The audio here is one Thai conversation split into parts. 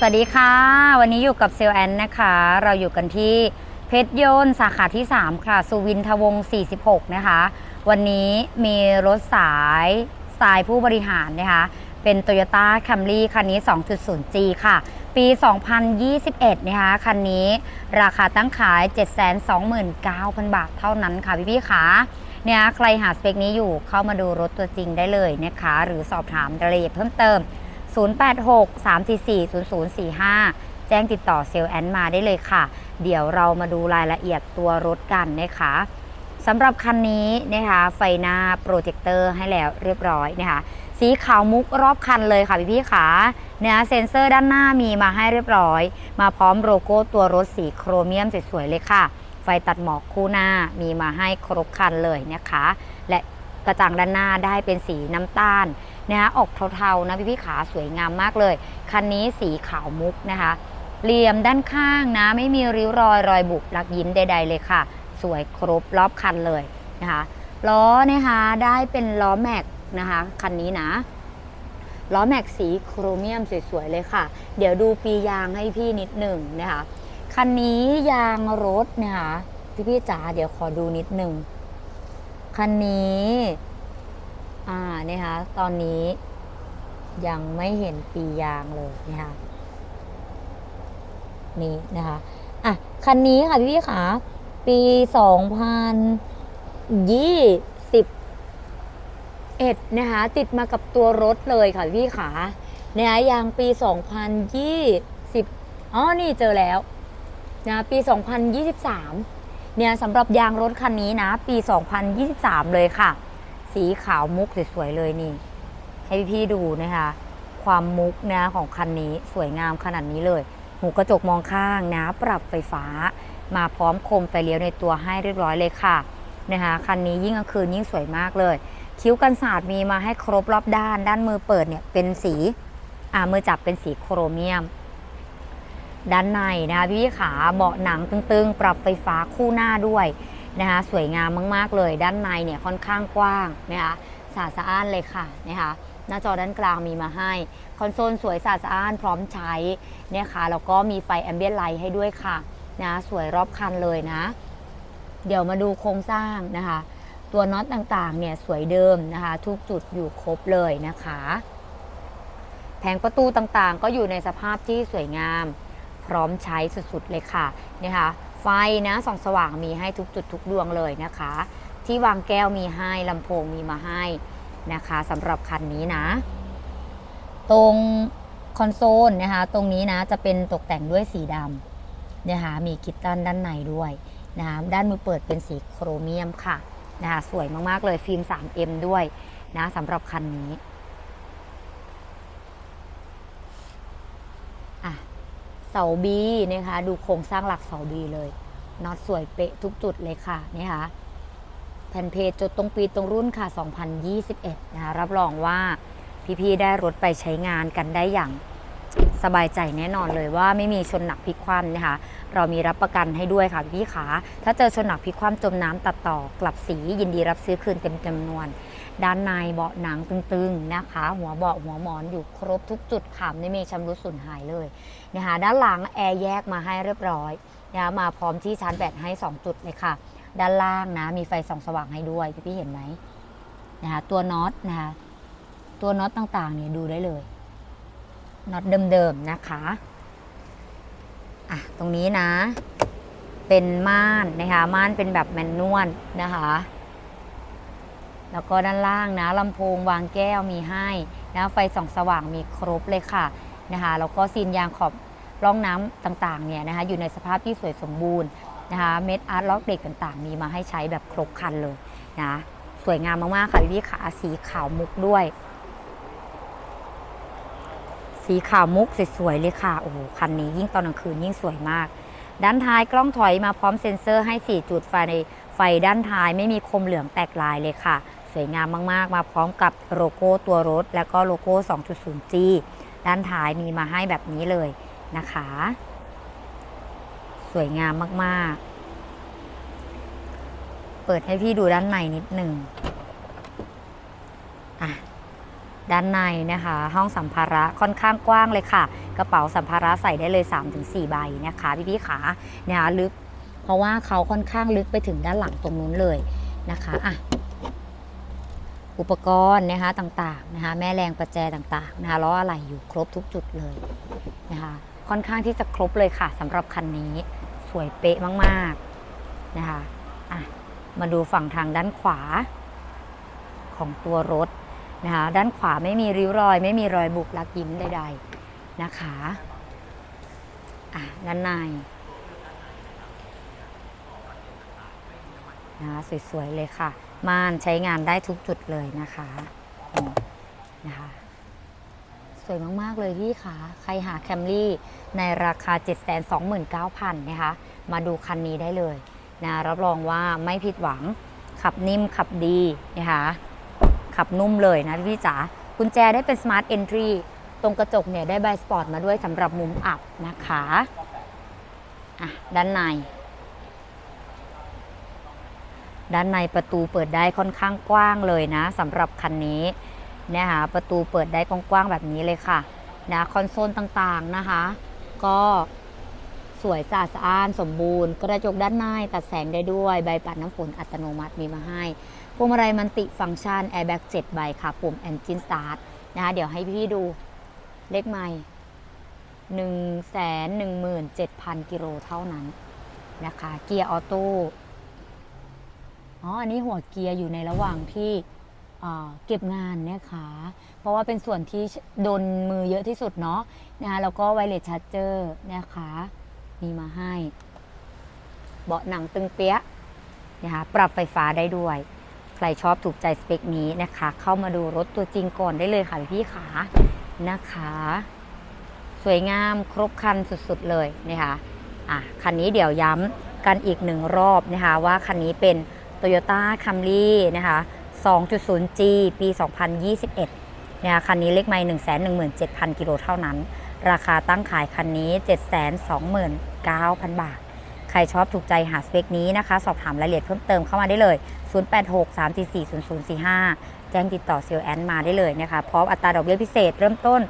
สวัสดีค่ะ วันนี้อยู่กับเซลแอนนะคะ เราอยู่กันที่เพชรยนต์สาขาที่ 3 ค่ะ สุวินทวงศ์46 นะคะ วันนี้มีรถสายสไตล์ผู้บริหารนะคะ เป็น Toyota Camry คันนี้ 2.0G ค่ะ ปี 2021 นะคะ คันนี้ราคาตั้งขาย 729,000 บาทเท่านั้นค่ะพี่ๆค่ะเนี่ยใครหาสเปคนี้อยู่เข้ามาดูรถตัวจริงได้เลยนะคะ หรือสอบถามรายละเอียดเพิ่มเติม 086 344 0045 แจ้งติดต่อเซลแอนมาได้เลยค่ะ เดี๋ยวเรามาดูรายละเอียดตัวรถกันนะคะสำหรับคันนี้นะคะไฟหน้าโปรเจคเตอร์ให้แล้วเรียบร้อยนะคะสีขาวมุกรอบคันเลยค่ะพี่พี่ๆค่ะเนี่ยเซ็นเซอร์ด้านหน้ามีมาให้เรียบร้อย มาพร้อมโลโก้ตัวรถสีโครเมียมสวยๆเลยค่ะ ไฟตัดหมอกคู่หน้ามีมาให้ครบคันเลยนะคะ และกระจังด้านหน้าได้เป็นสีน้ำตาล นะคะออกเทาๆนะพี่พี่ๆขาสวยงามมากเลย คันนี้สีขาวมุกนะคะ เหลี่ยมด้านข้างนะ ไม่มีริ้วรอยรอยบุบลักยิ้มใด ๆ เลยค่ะ สวยครบรอบคันเลยนะคะล้อนะคะได้เป็นล้อแม็กนะคะคันนี้นะล้อแม็กสีโครเมียมสวยๆเลยค่ะ เดี๋ยวดูปียางให้พี่นิดหนึ่งนะคะคันนี้ยางรถนะคะพี่พี่ๆจ๋าเดี๋ยวขอดูนิดหนึ่งคันนี้ อ่านะคะตอนนี้ยังไม่เห็นปียางเลยนะคะนี่นะคะอะคันนี้ค่ะพี่พี่ๆค่ะปี2021นะคะติดมากับตัวรถเลยค่ะพี่ขาเนี่ยยางปี2020อ๋อนี่เจอแล้วนะปี 2023 เนี่ยสำหรับยางรถคันนี้นะ ปี 2023 เลยค่ะ สีขาวมุกสวยๆเลยนี่ ให้พี่ๆดูนะคะ ความมุกนะของคันนี้สวยงามขนาดนี้เลย หูกระจกมองข้างนะ ปรับไฟฟ้า มาพร้อมโคมไฟเลี้ยวในตัวให้เรียบร้อยเลยค่ะนะคะคันนี้ยิ่งกลางคืนยิ่งสวยมากเลย คิ้วกันศาสตร์มีมาให้ครบรอบด้าน ด้านมือเปิดเนี่ยเป็นสีอ่ามือจับเป็นสีโครเมียม ด้านในนะคะพี่ขาเบาะหนังตึงๆ ปรับไฟฟ้าคู่หน้าด้วย นะคะสวยงามมากๆเลย ด้านในเนี่ยค่อนข้างกว้างนะคะสะอาดสะอ้านเลยค่ะนะคะหน้าจอด้านกลางมีมาให้ คอนโซลสวยสะอาดสะอ้านพร้อมใช้เนี่ยค่ะแล้วก็มีไฟแอมเบียนไลท์ให้ด้วยค่ะนะสวยรอบคันเลยนะ เดี๋ยวมาดูโครงสร้างนะคะ ตัวน็อตต่างๆเนี่ยสวยเดิมนะคะ ทุกจุดอยู่ครบเลยนะคะ แผงประตูต่างๆ ก็อยู่ในสภาพที่สวยงาม พร้อมใช้สุดๆเลยค่ะนะคะ ไฟนะส่องสว่างมีให้ทุกจุดทุกดวงเลยนะคะ ที่วางแก้วมีให้ลำโพงมีมาให้นะคะสำหรับคันนี้นะ ตรงคอนโซลนะคะตรงนี้นะจะเป็นตกแต่งด้วยสีดำนะคะมีกิตตันด้านในด้วยนะคะด้านมือเปิดเป็นสีโครเมียมค่ะนะคะสวยมาก ๆ เลยฟิล์ม 3M ด้วยนะสำหรับคันนี้อะเสาบีนะคะดูโครงสร้างหลักเสาบีเลยน็อตสวยเป๊ะทุกจุดเลยค่ะนี่ค่ะแผ่นเพจจดตรงปีตรงรุ่นค่ะ 2021 นะคะรับรองว่าพี่ๆได้รถไปใช้งานกันได้อย่าง สบายใจแน่นอนเลยว่าไม่มีชนหนักพลิกคว่ำนะคะ เรามีรับประกันให้ด้วยค่ะพี่ขา ถ้าเจอชนหนักพลิกคว่ำจมน้ำตัดต่อกลับสียินดีรับซื้อคืนเต็มจำนวน ด้านในเบาะหนังตึงๆนะคะ หัวเบาะหัวหมอนอยู่ครบทุกจุดค่ะไม่มีชำรุดสูญหายเลยนะคะด้านหลังแอร์แยกมาให้เรียบร้อยนะมาพร้อมที่ชาร์จแบตให้ 2 จุดเลยค่ะ ด้านล่างนะมีไฟส่องสว่างให้ด้วยพี่ๆเห็นไหมนะคะตัวน็อตนะคะตัวน็อตต่างๆเนี่ยดูได้เลย น็อตเดิมๆนะคะอะตรงนี้นะ เป็นม่านนะคะม่านเป็นแบบแมนนวลนะคะ แล้วก็ด้านล่างนะลำโพงวางแก้วมีให้นะไฟส่องสว่างมีครบเลยค่ะนะคะแล้วก็ซีนยางขอบร่องน้ำต่างๆเนี่ยนะคะอยู่ในสภาพที่สวยสมบูรณ์นะคะเม็ดอาร์ตล็อกเด็กต่างๆ มีมาให้ใช้แบบครบคันเลยนะสวยงามมากๆค่ะพี่ๆขาสีขาวมุกด้วย สีขาวมุกสวยๆเลยค่ะ โอ้โห คันนี้ยิ่งตอนกลางคืนยิ่งสวยมาก ด้านท้ายกล้องถอยมาพร้อมเซ็นเซอร์ให้ 4 จุดไฟในไฟด้านท้ายไม่มีคมเหลืองแตกลายเลยค่ะ สวยงามมากๆ มาพร้อมกับโลโก้ตัวรถ แล้วก็โลโก้ 2.0G ด้านท้ายมีมาให้แบบนี้เลยนะคะ สวยงามมากๆ เปิดให้พี่ดูด้านในนิดหนึ่งอะ ด้านในนะคะ ห้องสัมภาระค่อนข้างกว้างเลยค่ะ กระเป๋าสัมภาระใส่ได้เลย 3-4 ใบนะคะพี่ๆขาเนี่ยลึก เพราะว่าเขาค่อนข้างลึกไปถึงด้านหลังตรงนู้นเลยนะคะอะอุปกรณ์นะคะต่างๆนะคะแม่แรงประแจต่างๆนะคะล้ออะไรอยู่ครบทุกจุดเลยนะคะค่อนข้างที่จะครบเลยค่ะสำหรับคันนี้สวยเป๊ะมากๆนะคะอะมาดูฝั่งทางด้านขวาของตัวรถ นะคะด้านขวาไม่มีริ้วรอย ไม่มีรอยบุกลักยิ้มใดๆนะคะอะด้านในนะคะสวยๆเลยค่ะ ม่านใช้งานได้ทุกจุดเลยนะคะอืมนะคะ สวยมากๆเลยพี่คะใครหาแคมรี่ในราคา 729,000นะคะ มาดูคันนี้ได้เลยนะรับรองว่าไม่ผิดหวังขับนิ่มขับดีนะคะ ขับนุ่มเลยนะพี่จ๋ากุญแจได้เป็น Smart Entry ตรงกระจกเนี่ยได้ใบสปอร์ตมาด้วยสำหรับมุมอับนะคะอะด้านใน ด้านในประตูเปิดได้ค่อนข้างกว้างเลยนะสำหรับคันนี้นะคะประตูเปิดได้กว้างๆแบบนี้เลยค่ะนะคอนโซลต่างๆนะคะ ก็สวยสะอาดสะอ้านสมบูรณ์ กระจกด้านในตัดแสงได้ด้วย ใบปัดน้ำฝนอัตโนมัติมีมาให้ พวงมาลัยมันติฟังก์ชัน Airbag 7ใบค่ะ ปุ่ม Engine Start นะคะเดี๋ยวให้พี่ดูเลขไม่1 1 7 0 0 0กิโลเท่านั้นนะคะ เกียร์ออโต้อ๋ออันนี้หัวเกียร์อยู่ในระหว่างที่เก็บงานนี่ยค่ะเพราะว่าเป็นส่วนที่โดนมือเยอะที่สุดเนาะนะคะแล้วก็ไวเลสชาร์เจอร์นะคะมีมาให้ เบาะหนังตึงเปี้ยะนะคะปรับไฟฟ้าได้ด้วย ใครชอบถูกใจสเปคนี้นะคะ เข้ามาดูรถตัวจริงก่อนได้เลยค่ะพี่ขานะคะ สวยงามครบคันสุดๆเลยนะคะอะคันนี้เดี๋ยวย้ำกันอีกหนึ่งรอบนะคะว่าคันนี้เป็น Toyota Camry นะคะ 2.0G ปี 2021นะคะคันนี้เลขไม่117,000 กิโลเท่านั้น ราคาตั้งขายคันนี้ 729,000 บาท ใครชอบถูกใจหาสเปคนี้นะคะ สอบถามรายละเอียดเพิ่มเติมเข้ามาได้เลย 0863440045 แจ้งติดต่อเซลล์แอนมาได้เลยนะคะพร้อมอัตราดอกเบี้ยพิเศษเริ่มต้น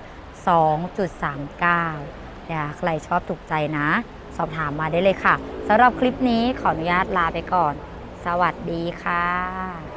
2.39นะใครชอบถูกใจนะ สอบถามมาได้เลยค่ะสำหรับคลิปนี้ขออนุญาตลาไปก่อน สวัสดีค่ะ